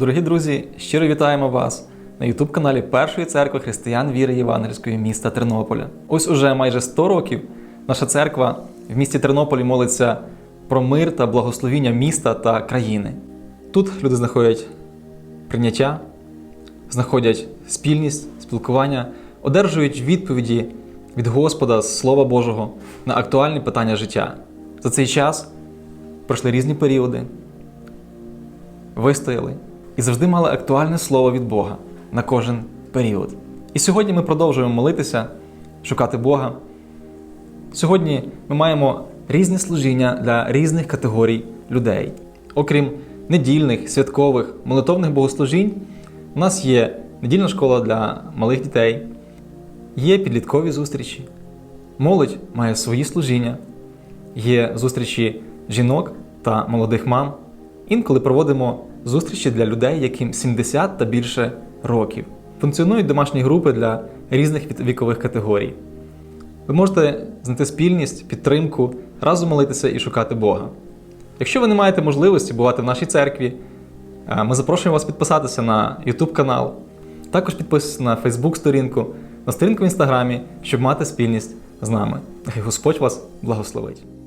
Дорогі друзі, щиро вітаємо вас на Ютуб-каналі Першої церкви християн віри Євангельської міста Тернополя. Ось уже майже 100 років наша церква в місті Тернополі молиться про мир та благословіння міста та країни. Тут люди знаходять прийняття, знаходять спільність, спілкування, одержують відповіді від Господа з Слова Божого на актуальні питання життя. За цей час пройшли різні періоди, вистояли і завжди мали актуальне слово від Бога на кожен період. І сьогодні ми продовжуємо молитися, шукати Бога. Сьогодні ми маємо різні служіння для різних категорій людей. Окрім недільних, святкових, молитовних богослужінь, у нас є недільна школа для малих дітей, є підліткові зустрічі. Молодь має свої служіння, є зустрічі жінок та молодих мам. Інколи проводимо зустрічі для людей, яким 70 та більше років. Функціонують домашні групи для різних вікових категорій. Ви можете знайти спільність, підтримку, разом молитися і шукати Бога. Якщо ви не маєте можливості бувати в нашій церкві, е, ми запрошуємо вас підписатися на YouTube канал, також підписатися на Facebook сторінку, на сторінку в Інстаграмі, щоб мати спільність з нами. Нехай Господь вас благословить.